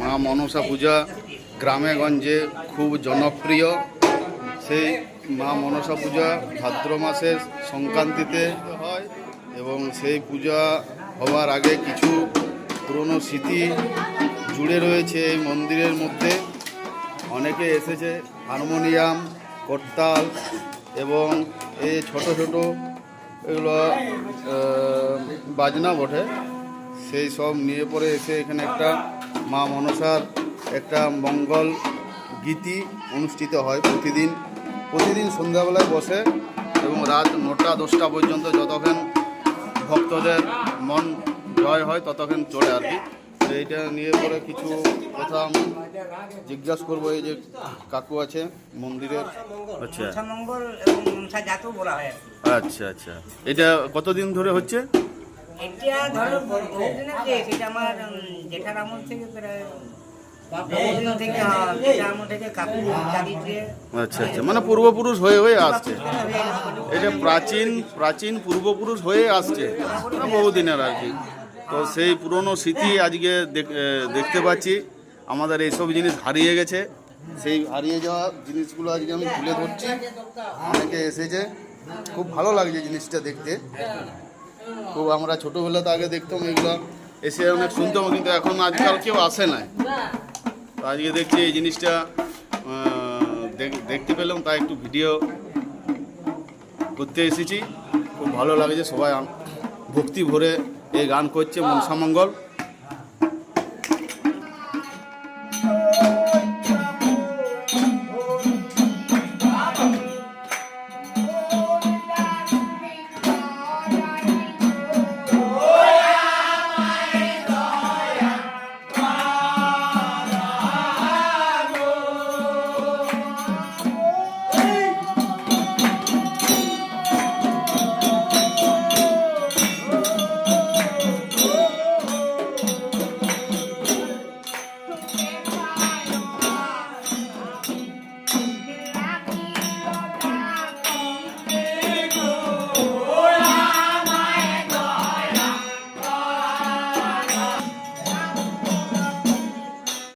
মা মনসা পূজা, গ্রামে গঞ্জে খুব জনপ্রিয়। সেই মা মনসা পূজা ভাদ্র মাসের সংক্রান্তিতে হয় এবং সেই পূজা হওয়ার আগে কিছু পুরনো স্মৃতি জুড়ে রয়েছে এই মন্দিরের মধ্যে। অনেকে এসেছে, হারমোনিয়াম, করতাল এবং এই ছোট ছোট এগুলো বাজনা বটে। সেই সব নিয়ে পরে এসে এখানে একটা মা মনসার একটা মঙ্গল গীতি অনুষ্ঠিত হয় প্রতিদিন। প্রতিদিন সন্ধ্যাবেলায় বসে এবং রাত নটা দশটা পর্যন্ত যতক্ষণ ভক্তদের মন জয় হয় ততক্ষণ চলে আর কি। তো এইটা নিয়ে পরে কিছু কথা আমি জিজ্ঞাসা করব। এই যে কাকু আছে মন্দিরের। আচ্ছা। হয়। আচ্ছা আচ্ছা। এটা কতদিন ধরে হচ্ছে? এটা ধরো বহুদিনের আমার জেঠার আমল থেকে প্রায় আচ্ছা আচ্ছা মানে পূর্বপুরুষ হয়ে হয়ে আসছে। এটা প্রাচীন প্রাচীন পূর্বপুরুষ হয়ে আসছে মানে বহুদিনের আর কি। তো সেই পুরনো স্মৃতি আজকে দেখ- দেখতে পাচ্ছি। আমাদের এইসব জিনিস হারিয়ে গেছে। সেই হারিয়ে যাওয়া জিনিসগুলো আজকে আমি তুলে ধরছি। অনেকে এসেছে। খুব ভালো লাগছে জিনিসটা দেখতে। খুব আমরা ছোটবেলাতে আগে দেখতাম এগুলো এসে অনেক শুনতাম, কিন্তু এখন আজকাল কেউ আসে না আজকে দেখছি এই জিনিসটা দেখতে পেলাম, তাই একটু ভিডিও করতে এসেছি। খুব ভালো লাগছে সবাই ভক্তি ভরে এই গান করছে মনসামঙ্গল